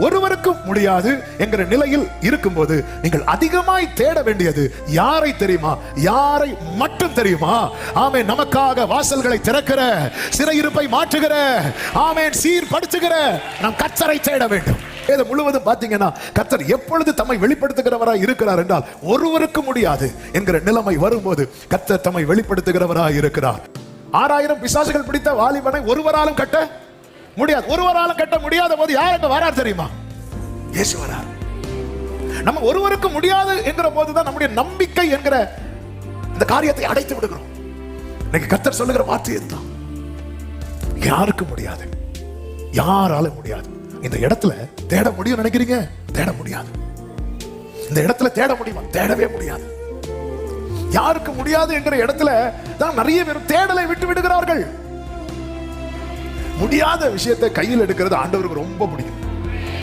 ஒருவருக்கும் முடியாது என்கிற நிலையில் இருக்கும்போது நீங்கள் அதிகமாய் தேட வேண்டியது யாரை தெரியுமா? யாரை மட்டும் தெரியுமா? ஆமே நமக்காக வாசல்களை திறக்கிற சிறையிருப்பை மாற்றுகிற ஆமென் சீர்படுத்துகிற நாம் கத்தரை தேட வேண்டும். இதை முழுவதும் பார்த்தீங்கன்னா கத்தர் எப்பொழுது தம்மை வெளிப்படுத்துகிறவராய் இருக்கிறார் என்றால் ஒருவருக்கு முடியாது என்கிற நிலைமை வரும்போது கத்தர் தம்மை வெளிப்படுத்துகிறவராய் இருக்கிறார். ஆறாயிரம் பிசாசுகள் பிடித்த வாலிபனை ஒருவராலும் கட்ட முடியாது. ஒருவராலும் கட்ட முடியாத போது யார் அங்க வரார் தெரியுமா? இயேசு வரார். நம்ம ஒருவருக்கு முடியாது என்கிற போதுதான் நம்முடைய நம்பிக்கை என்கிற இந்த காரியத்தை அடைத்து விடுகிறோம். இன்னைக்கு கத்தர் சொல்லுகிற வார்த்தை இதுதான். யாருக்கு முடியாது? யாரால முடியாது? இந்த இடத்துல தேட முடியும் நினைக்கிறீங்க? தேட முடியாது. இந்த இடத்துல தேட முடியுமா? தேடவே முடியாது. யாருக்கு முடியாது என்கிற இடத்துல தான் நிறைய பேர் தேடலை விட்டு விடுகிறார்கள். முடியாத விஷயத்தை கையில் எடுக்கிறது ஆண்டவருக்கு ரொம்ப பிடிக்கும்.